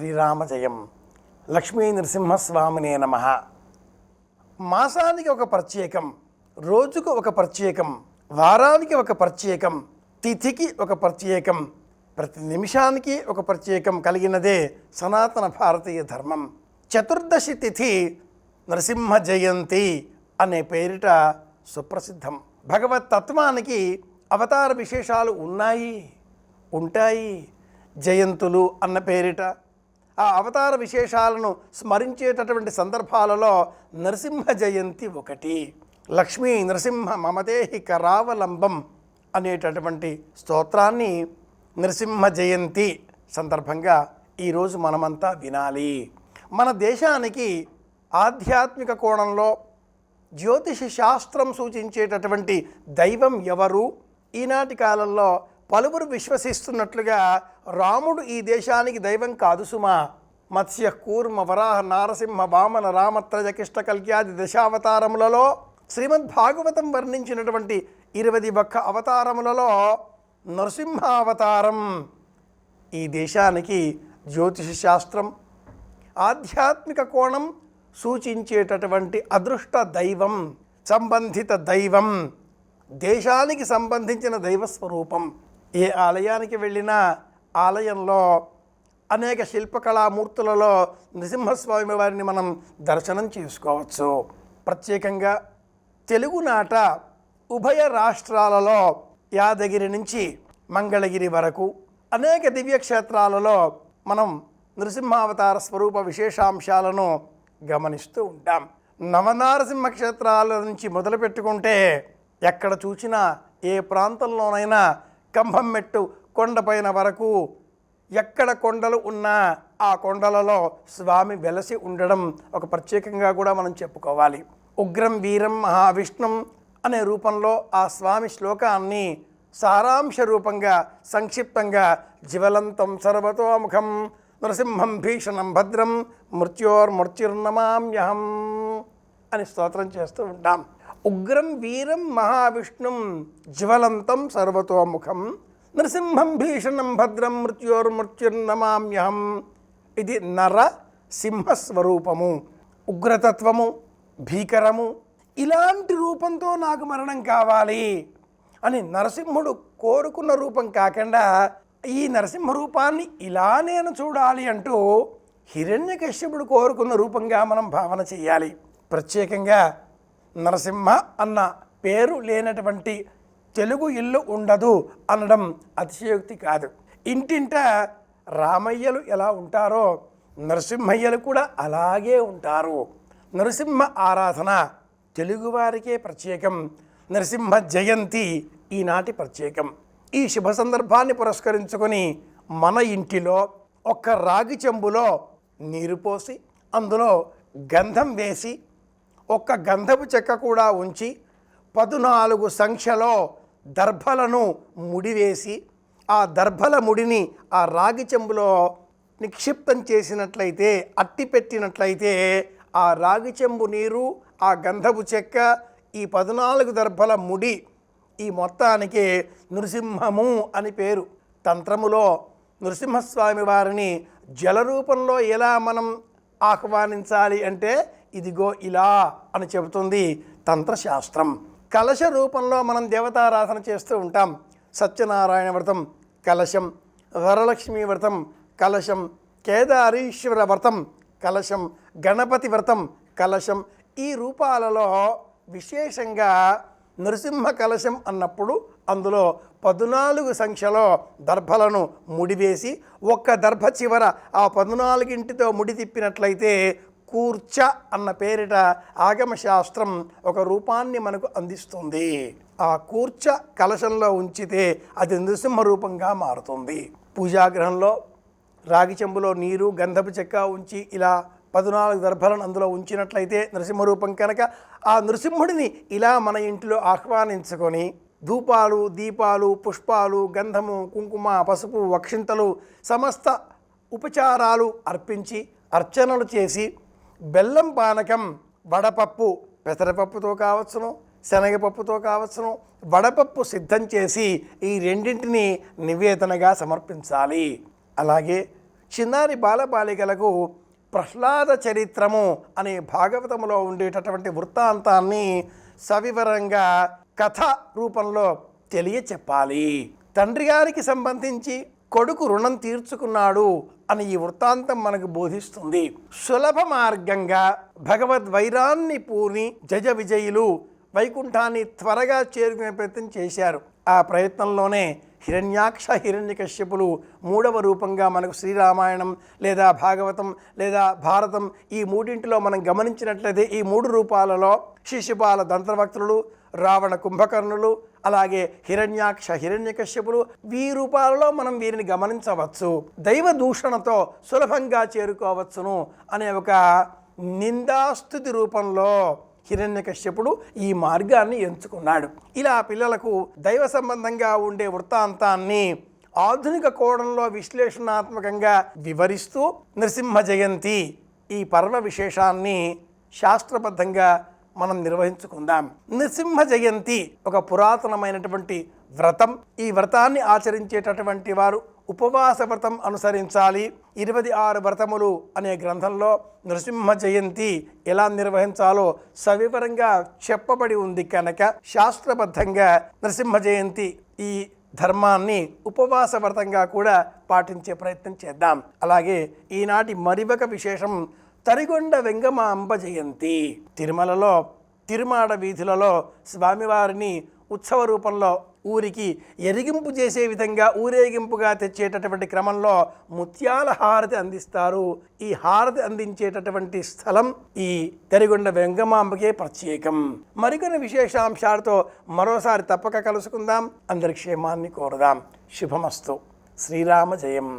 శ్రీరామ జయం లక్ష్మీ నరసింహస్వామినే నమ. మాసానికి ఒక ప్రత్యేకం రోజుకు ఒక ప్రత్యేకం వారానికి ఒక ప్రత్యేకం తిథికి ఒక ప్రత్యేకం ప్రతి నిమిషానికి ఒక ప్రత్యేకం కలిగినదే సనాతన భారతీయ ధర్మం. చతుర్దశి తిథి నరసింహ జయంతి అనే పేరిట సుప్రసిద్ధం. భగవత్ తత్వానికి అవతార విశేషాలు ఉన్నాయి ఉంటాయి. జయంతులు అన్న పేరిట ఆ అవతార విశేషాలను స్మరించేటటువంటి సందర్భాలలో నరసింహ జయంతి ఒకటి లక్ష్మీ నరసింహ మమదేహి కరావలంబం అనేటటువంటి స్తోత్రాన్ని నరసింహ జయంతి సందర్భంగా ఈరోజు మనమంతా వినాలి. మన దేశానికి ఆధ్యాత్మిక కోణంలో జ్యోతిష శాస్త్రం సూచించేటటువంటి దైవం ఎవరు? ఈనాటి కాలంలో పలువురు విశ్వసిస్తున్నట్లుగా రాముడు ఈ దేశానికి దైవం కాదు సుమా. మత్స్య కూర్మ వరాహ నారసింహ వామన రామత్రజ కిష్ట కల్క్యాది దశావతారములలో శ్రీమద్ భాగవతం వర్ణించినటువంటి ఇరవై ఒక్క అవతారములలో నరసింహావతారం. ఈ దేశానికి జ్యోతిష శాస్త్రం ఆధ్యాత్మిక కోణం సూచించేటటువంటి అదృష్ట దైవం సంబంధిత దైవం దేశానికి సంబంధించిన దైవ స్వరూపం ఏ ఆలయానికి వెళ్ళినా ఆలయంలో అనేక శిల్పకళామూర్తులలో నృసింహస్వామి వారిని మనం దర్శనం చేసుకోవచ్చు. ప్రత్యేకంగా తెలుగునాట ఉభయ రాష్ట్రాలలో యాదగిరి నుంచి మంగళగిరి వరకు అనేక దివ్యక్షేత్రాలలో మనం నృసింహావతార స్వరూప విశేషాంశాలను గమనిస్తూ ఉంటాం. నవనారసింహ క్షేత్రాల నుంచి మొదలు పెట్టుకుంటే ఎక్కడ చూసినా ఏ ప్రాంతంలోనైనా కంభం మెట్టు కొండపైన వరకు ఎక్కడ కొండలు ఉన్నా ఆ కొండలలో స్వామి వెలసి ఉండడం ఒక ప్రత్యేకంగా కూడా మనం చెప్పుకోవాలి. ఉగ్రం వీరం మహావిష్ణుం అనే రూపంలో ఆ స్వామి శ్లోకాన్ని సారాంశ రూపంగా సంక్షిప్తంగా జ్వలంతం సర్వతోముఖం నరసింహం భీషణం భద్రం మృత్యోర్మృత్యుర్నమామ్యహం అని స్తోత్రం చేస్తూ ఉంటాం. ఉగ్రం వీరం మహావిష్ణుం జ్వలంతం సర్వతోముఖం నరసింహం భీషణం భద్రం మృత్యోర్మృత్యుర్నమామ్యహం ఇది నర సింహస్వరూపము ఉగ్రతత్వము భీకరము. ఇలాంటి రూపంతో నాకు మరణం కావాలి అని నరసింహుడు కోరుకున్న రూపం కాకుండా ఈ నరసింహ రూపాన్ని ఇలా నేను చూడాలి అంటూ హిరణ్యకశ్యపుడు కోరుకున్న రూపంగా మనం భావన చేయాలి. ప్రత్యేకంగా నరసింహ అన్న పేరు లేనటువంటి తెలుగు ఇల్లు ఉండదు అనడం అతిశయోక్తి కాదు. ఇంటింట రామయ్యలు ఎలా ఉంటారో నరసింహయ్యలు కూడా అలాగే ఉంటారు. నరసింహ ఆరాధన తెలుగువారికే ప్రత్యేకం నరసింహ జయంతి ఈనాటి ప్రత్యేకం. ఈ శుభ సందర్భాన్ని పురస్కరించుకొని మన ఇంటిలో ఒక్క రాగి చెంబులో నీరు పోసి అందులో గంధం వేసి ఒక్క గంధపు చెక్క కూడా ఉంచి పదునాలుగు సంఖ్యలో దర్భలను ముడివేసి ఆ దర్భల ముడిని ఆ రాగి చెంబులో నిక్షిప్తం చేసినట్లయితే అట్టి పెట్టినట్లయితే ఆ రాగి చెంబు నీరు ఆ గంధపు చెక్క ఈ పద్నాలుగు దర్భల ముడి ఈ మొత్తానికి నృసింహము అని పేరు. తంత్రములో నృసింహస్వామి వారిని జల రూపంలో ఎలా మనం ఆహ్వానించాలి అంటే ఇదిగో ఇలా అని చెబుతుంది తంత్రశాస్త్రం. కలశ రూపంలో మనం దేవతారాధన చేస్తూ ఉంటాం. సత్యనారాయణ వ్రతం కలశం వరలక్ష్మి వ్రతం కలశం కేదారీశ్వర వ్రతం కలశం గణపతి వ్రతం కలశం. ఈ రూపాలలో విశేషంగా నృసింహ కలశం అన్నప్పుడు అందులో పద్నాలుగు సంఖ్యలో దర్భలను ముడివేసి ఒక్క దర్భ చివర ఆ పద్నాలుగింటితో ముడి తిప్పినట్లయితే కూర్చ అన్న పేరిట ఆగమశాస్త్రం ఒక రూపాన్ని మనకు అందిస్తుంది. ఆ కూర్చ కలశంలో ఉంచితే అది నృసింహ రూపంగా మారుతుంది. పూజాగ్రహంలో రాగి చెంబులో నీరు గంధపు చెక్క ఉంచి ఇలా పద్నాలుగు దర్భలను అందులో ఉంచినట్లయితే నృసింహరూపం కనుక ఆ నృసింహుడిని ఇలా మన ఇంటిలో ఆహ్వానించుకొని ధూపాలు దీపాలు పుష్పాలు గంధము కుంకుమ పసుపు వక్షింతలు సమస్త ఉపచారాలు అర్పించి అర్చనలు చేసి బెల్లం పానకం వడపప్పు పెసరపప్పుతో కావచ్చును శనగపప్పుతో కావచ్చును వడపప్పు సిద్ధం చేసి ఈ రెండింటిని నివేదనగా సమర్పించాలి. అలాగే చిన్నారి బాలబాలికలకు ప్రహ్లాద చరిత్రము అనే భాగవతములో ఉండేటటువంటి వృత్తాంతాన్ని సవివరంగా కథ రూపంలో తెలియచెప్పాలి. తండ్రి గారికి సంబంధించి కొడుకు రుణం తీర్చుకున్నాడు అని ఈ వృత్తాంతం మనకు బోధిస్తుంది. సులభ మార్గంగా భగవద్ వైరాన్ని పూని జజ విజయులు వైకుంఠాన్ని త్వరగా చేరుకునే ప్రయత్నం చేశారు. ఆ ప్రయత్నంలోనే హిరణ్యాక్ష హిరణ్యకశ్యపులు మూడవ రూపంగా మనకు శ్రీరామాయణం లేదా భాగవతం లేదా భారతం ఈ మూడింటిలో మనం గమనించినట్లయితే ఈ మూడు రూపాలలో శిశుపాల దంతవక్తులు రావణ కుంభకర్ణులు అలాగే హిరణ్యాక్ష హిరణ్యకశ్యపులు ఈ రూపాలలో మనం వీరిని గమనించవచ్చు. దైవ దూషణతో సులభంగా చేరుకోవచ్చును అనే ఒక నిందాస్తుతి రూపంలో హిరణ్యకశ్యపుడు ఈ మార్గాన్ని ఎంచుకున్నాడు. ఇలా పిల్లలకు దైవ సంబంధంగా ఉండే వృత్తాంతాన్ని ఆధునిక కోణంలో విశ్లేషణాత్మకంగా వివరిస్తూ నృసింహ జయంతి ఈ పర్వ విశేషాన్ని శాస్త్రబద్ధంగా మనం నిర్వహించుకుందాం. నృసింహ జయంతి ఒక పురాతనమైనటువంటి వ్రతం. ఈ వ్రతాన్ని ఆచరించేటటువంటి వారు ఉపవాస వ్రతం అనుసరించాలి. ఇరవై ఆరు వ్రతములు అనే గ్రంథంలో నృసింహ జయంతి ఎలా నిర్వహించాలో సవివరంగా చెప్పబడి ఉంది కనుక శాస్త్రబద్ధంగా నృసింహ జయంతి ఈ ధర్మాన్ని ఉపవాస వ్రతంగా కూడా పాటించే ప్రయత్నం చేద్దాం. అలాగే ఈనాటి మరివక విశేషం తరిగొండ వెంగమాంబ జయంతి. తిరుమలలో తిరుమాడ వీధులలో స్వామివారిని ఉత్సవ రూపంలో ఊరికి ఎరిగింపు చేసే విధంగా ఊరేగింపుగా తెచ్చేటటువంటి క్రమంలో ముత్యాల హారతి అందిస్తారు. ఈ హారతి అందించేటటువంటి స్థలం ఈ తెరిగొండ వెంగమాంబకే ప్రత్యేకం. మరికొన్ని విశేషాంశాలతో మరోసారి తప్పక కలుసుకుందాం. అందరి క్షేమాన్ని కోరుదాం. శుభమస్తు. శ్రీరామ జయం.